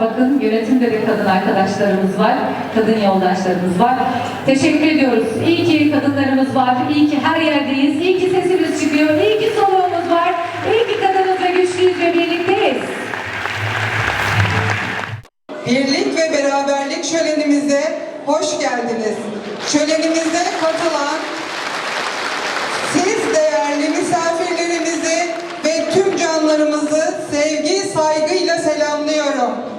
bakın yönetimde de kadın arkadaşlarımız var, kadın yoldaşlarımız var. Teşekkür ediyoruz. İyi ki kadınlarımız var, iyi ki her yerdeyiz, iyi ki sesimiz çıkıyor, iyi ki soluğumuz var, iyi ki kadınız güçlüyüz ve birlikteyiz. Birlik ve beraberlik şölenimize hoş geldiniz. Şölenimize katılan siz değerli misafirlerimizi ve tüm canlarımızı sevgi, saygıyla selamlıyorum.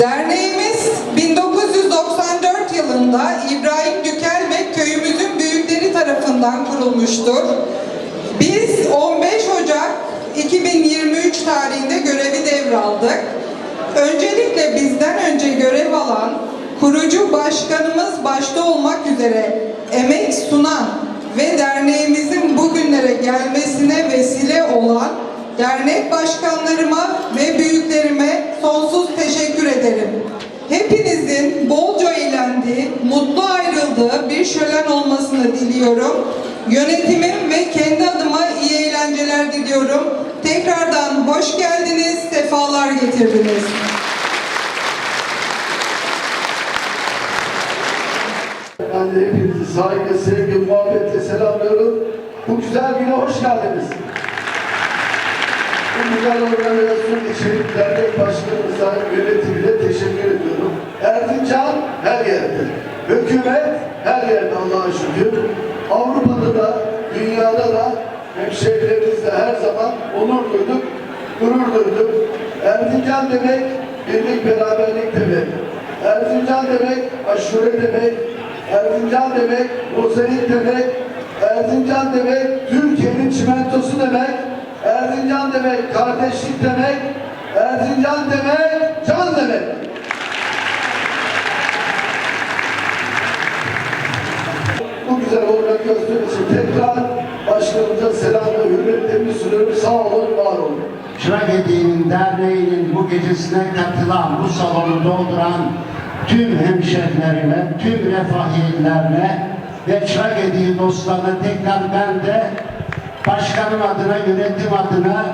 Derneğimiz 1994 yılında İbrahim Dükelbek köyümüzün büyükleri tarafından kurulmuştur. Biz 15 Ocak 2023 tarihinde görevi devraldık. Öncelikle bizden önce görev alan kurucu başkanımız başta olmak üzere emek sunan ve derneğimizin bugünlere gelmesine vesile olan dernek başkanlarıma ve büyüklerime sonsuz teşekkür ederim. Hepinizin bolca eğlendiği, mutlu ayrıldığı bir şölen olmasını diliyorum. Yönetimim ve kendi adıma iyi eğlenceler diliyorum. Tekrardan hoş geldiniz, sefalar getirdiniz. Ben de hepinizi saygı, sevgi, muhabbetle selamlıyorum. Bu güzel güne hoş geldiniz. Bu güzel organizasyon için dernek başkanımıza, yönetimine teşekkür ediyorum. Erzincan her yerde. Hükümet her yerde Allah'a şükür. Avrupa'da da, dünyada da hemşehrilerimizle her zaman onur duyduk, gurur duyduk. Erzincan demek birlik beraberlik demek. Erzincan demek aşure demek. Erzincan demek mozaik demek. Erzincan demek Türkiye'nin çimentosu demek. Erzincan demek kardeşlik demek. Erzincan demek can demek. Bu güzel organizasyon için tekrar başkanımıza selam ve hürmetlerimi sunuyorum. Sağ olun, var olun. Tragedi'nin derneğinin bu gecesine katılan, bu salonu dolduran tüm hemşehrilerime, tüm refahiyetlerine ve tragedi dostlarına tekrar ben de başkanım adına, yönetim adına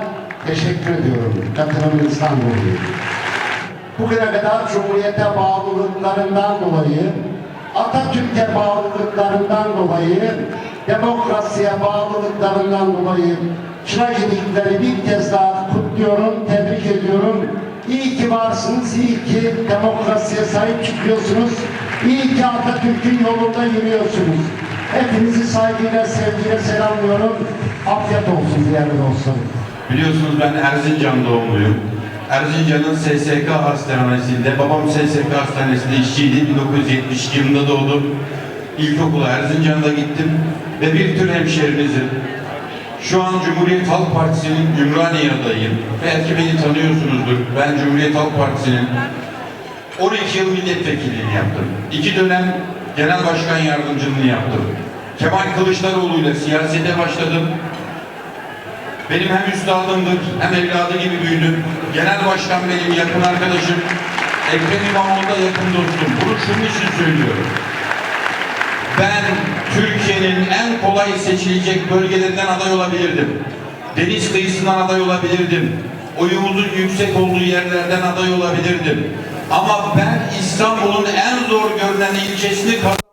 teşekkür ediyorum. Katılımınızdan dolayı. Bugüne kadar Cumhuriyete bağlılıklarından dolayı, Atatürk'e bağlılıklarından dolayı, demokrasiye bağlılıklarından dolayı tragedikleri bir kez daha kutluyorum, tebrik ediyorum. İyi ki varsınız, iyi ki demokrasiye sahip çıkıyorsunuz. İyi ki Atatürk'ün yolunda yürüyorsunuz. Hepinizi saygıyla, sevgiyle selamlıyorum. Afiyet olsun değerli dostlarım. Biliyorsunuz ben Erzincan doğumluyum. Erzincan'ın SSK hastanesinde, babam SSK hastanesinde işçiydi. 1972 yılında doğdum. İlkokula Erzincan'da gittim ve bir tür hemşerinizim. Şu an Cumhuriyet Halk Partisi'nin Ümraniye adayıyım. Belki beni tanıyorsunuzdur. Ben Cumhuriyet Halk Partisi'nin 12 yıl milletvekilliğini yaptım. İki dönem genel başkan yardımcılığını yaptım. Kemal Kılıçdaroğlu ile siyasete başladım. Benim hem üstadımdır hem evladı gibi büyüdüm. Genel başkan benim yakın arkadaşım. Ekrem İmamoğlu da yakın dostum. Bunu şunun için söylüyorum. Ben Türkiye'nin en kolay seçilecek bölgelerinden aday olabilirdim. Deniz kıyısından aday olabilirdim. Oyumuzun yüksek olduğu yerlerden aday olabilirdim. Ama ben İstanbul'un en zor görünen ilçesini kazanmak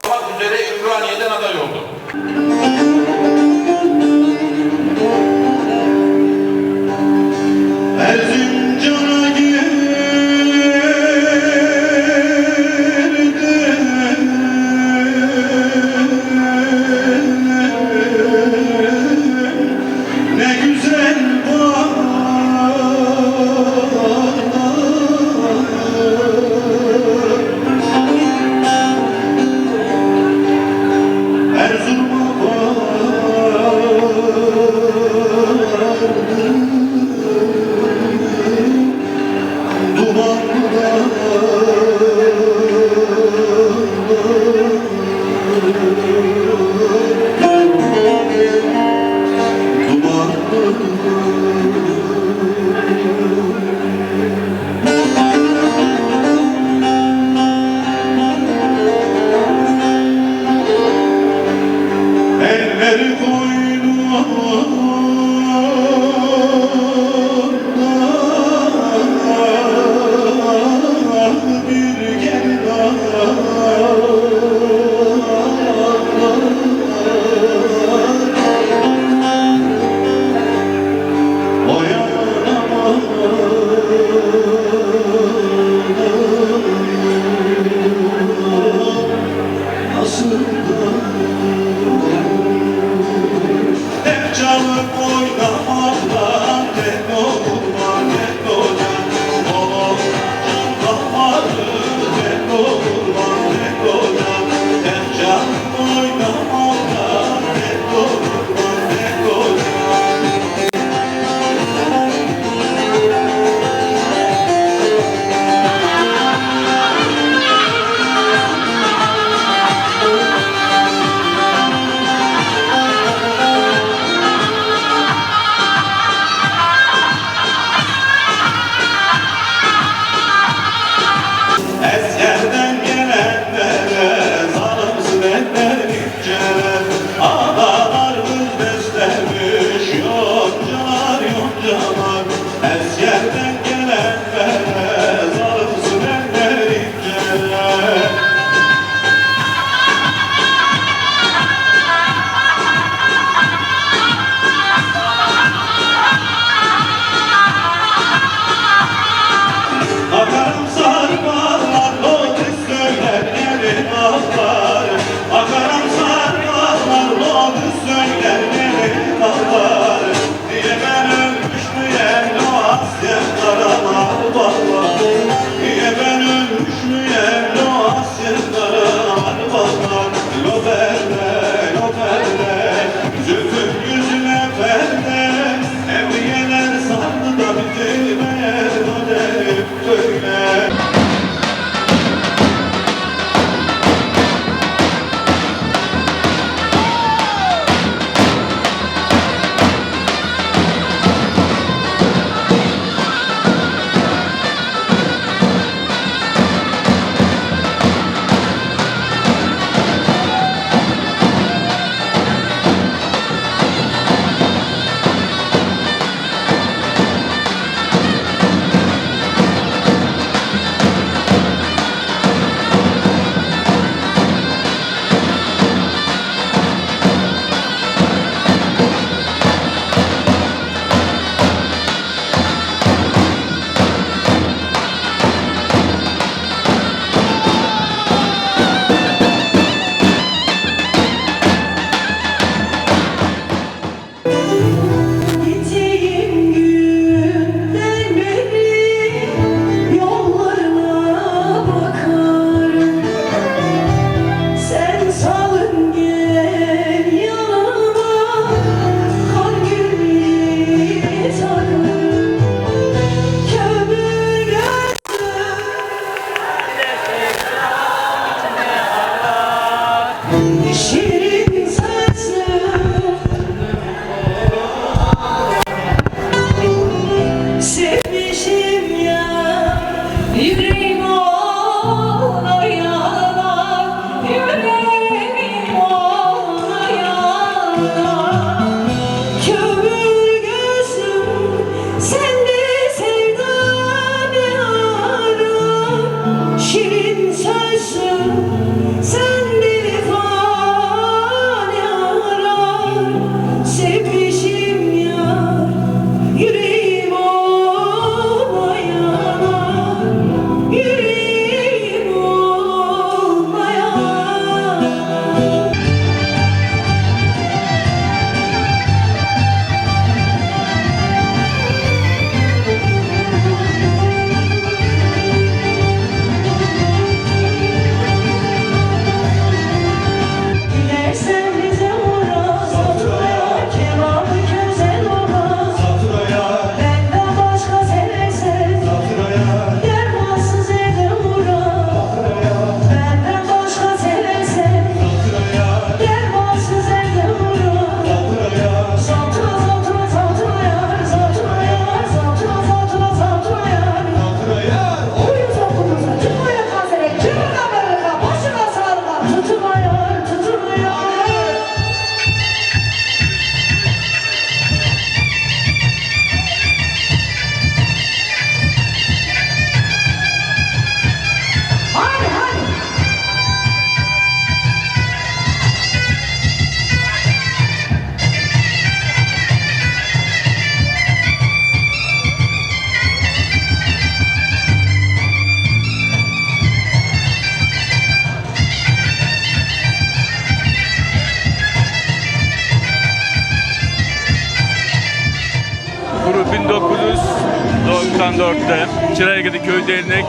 1994'te Çırayagı'da Köy Dernek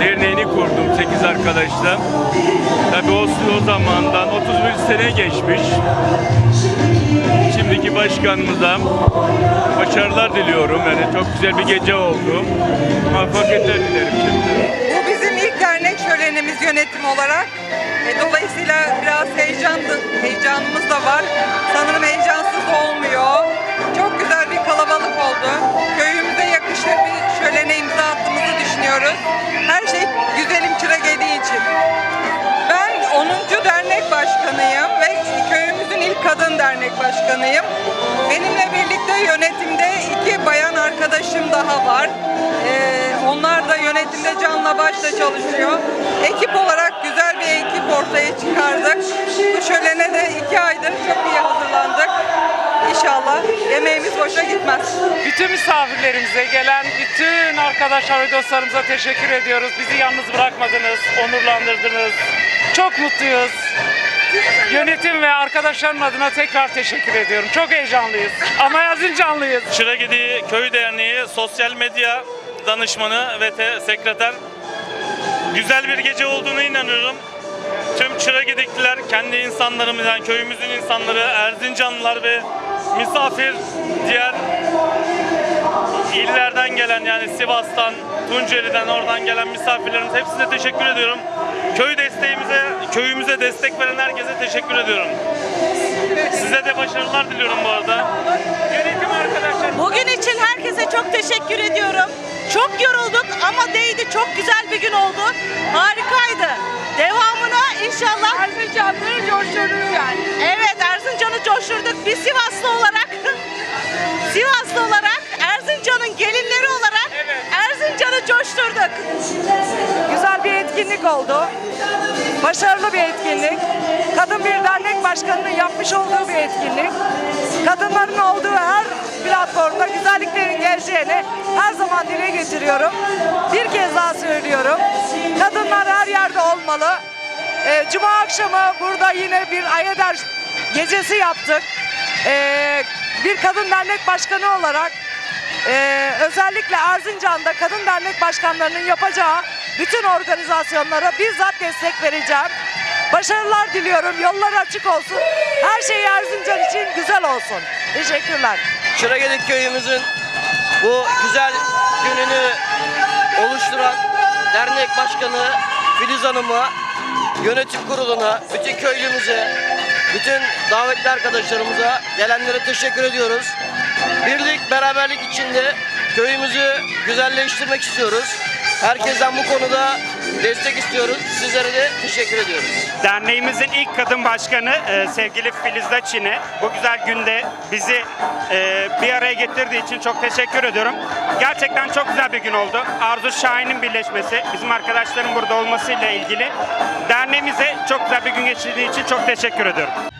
Derneği'ni kurdum 8 arkadaşla. Tabii o, o zamandan 31 sene geçmiş. Şimdiki başkanımıza başarılar diliyorum. Yani çok güzel bir gece oldu. Muvaffakiyetler dilerim şimdi. Bu bizim ilk dernek şölenimiz yönetim olarak. E, dolayısıyla biraz heyecanlı, heyecanımız da var. Sanırım heyecansız olmuyor. Kadın dernek başkanıyım. Benimle birlikte yönetimde iki bayan arkadaşım daha var. Ee, onlar da yönetimde canla başla çalışıyor. Ekip olarak güzel bir ekip ortaya çıkardık. Bu şölene de iki aydır çok iyi hazırlandık. İnşallah emeğimiz boşa gitmez. Bütün misafirlerimize gelen bütün arkadaşlar ve dostlarımıza teşekkür ediyoruz. Bizi yalnız bırakmadınız, onurlandırdınız. Çok mutluyuz. Yönetim ve arkadaşlarım adına tekrar teşekkür ediyorum. Çok heyecanlıyız. Ama Erzincanlıyız. Çıragidi Köy Derneği sosyal medya danışmanı ve te- sekreter. Güzel bir gece olduğunu inanıyorum. Tüm Çıragidikliler, kendi insanlarımız, yani köyümüzün insanları, Erzincanlılar ve misafir diğer illerden gelen yani Sivas'tan, Tunceli'den oradan gelen misafirlerimiz hepsine teşekkür ediyorum. Desteğimize, köyümüze destek veren herkese teşekkür ediyorum. Size de başarılar diliyorum bu arada. Yönetim arkadaşlar. Bugün için herkese çok teşekkür ediyorum. Çok yorulduk ama değdi. Çok güzel bir gün oldu. Harikaydı. Devamına inşallah Erzincan'ı coştururuz yani. Evet Erzincan'ı coşturduk. Biz Sivaslı olarak Sivaslı olarak Erzincan'ın gelinleri olarak Erzincan'ı coşturduk. Güzel bir etkinlik oldu. Başarılı bir etkinlik. Kadın bir dernek başkanının yapmış olduğu bir etkinlik. Kadınların olduğu her platformda güzelliklerin geleceğini her zaman dile getiriyorum. Bir kez daha söylüyorum. Kadınlar her yerde olmalı. Ee, Cuma akşamı burada yine bir Ayeder gecesi yaptık. Ee, bir kadın dernek başkanı olarak ee, özellikle Erzincan'da kadın dernek başkanlarının yapacağı bütün organizasyonlara bizzat destek vereceğim. Başarılar diliyorum. Yollar açık olsun. Her şey Erzincan için güzel olsun. Teşekkürler. Çıragedik köyümüzün bu güzel gününü oluşturan dernek başkanı Filiz Hanım'a, yönetim kuruluna, bütün köylümüze, bütün davetli arkadaşlarımıza, gelenlere teşekkür ediyoruz. Birlik, beraberlik içinde köyümüzü güzelleştirmek istiyoruz. Herkesten bu konuda destek istiyoruz. Sizlere de teşekkür ediyoruz. Derneğimizin ilk kadın başkanı e, sevgili Filiz Daçin'e bu güzel günde bizi e, bir araya getirdiği için çok teşekkür ediyorum. Gerçekten çok güzel bir gün oldu. Arzu Şahin'in birleşmesi, bizim arkadaşların burada olmasıyla ilgili derneğimize çok güzel bir gün geçirdiği için çok teşekkür ediyorum.